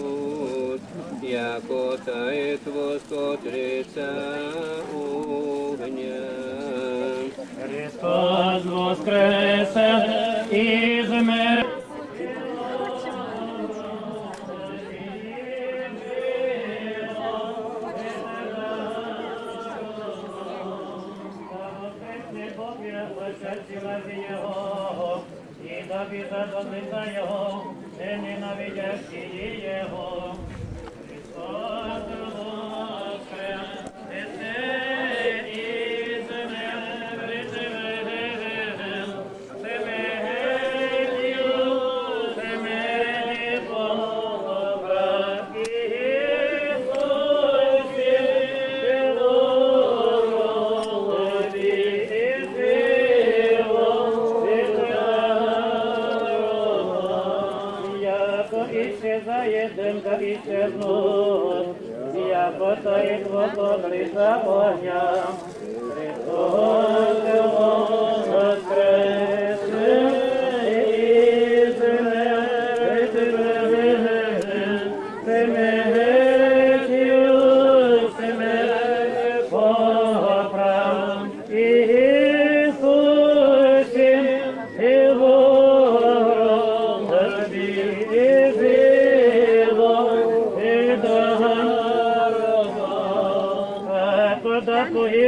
Иисус, яко тает восход лица огня. Христос воскресе из мертвых. Сердце ради Его. І тобі задовольниться його, не ненавидящі його. Христос исчезает дымка исчезнут, яко стоит вот лица огня. Христос воскресе из мертвых,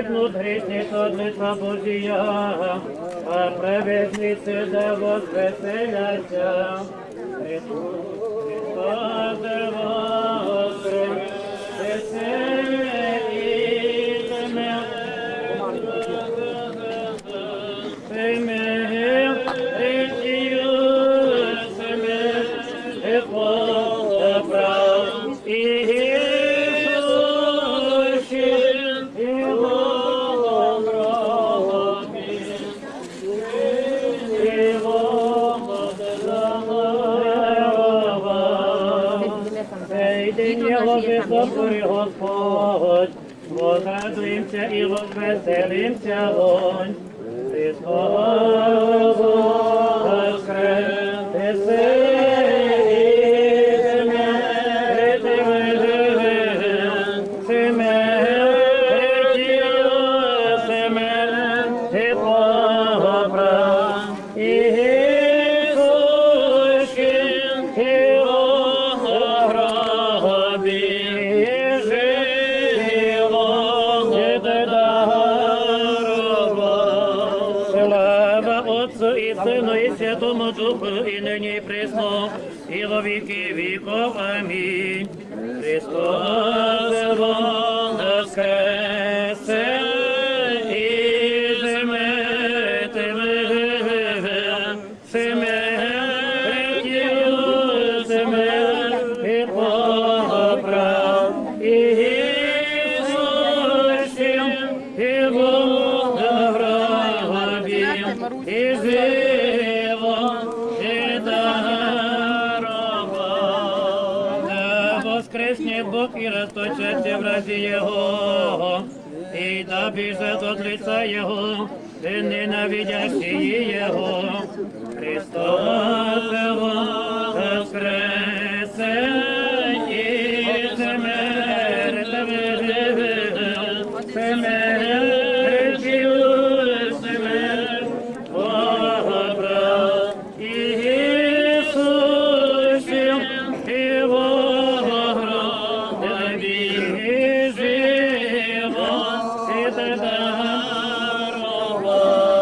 погибнут грешницы от лица Божия, а праведницы да воскреселятся. Христос из мертвых. Господь, возрадуемся і возвеселимся вонь. Христос Духу, и ныне и пресно, и во веки веков. Аминь. Христос воскресе Бог и расточится в разі Его, и да бежит от лица Его, и ненавидящие Его. Христос воскресе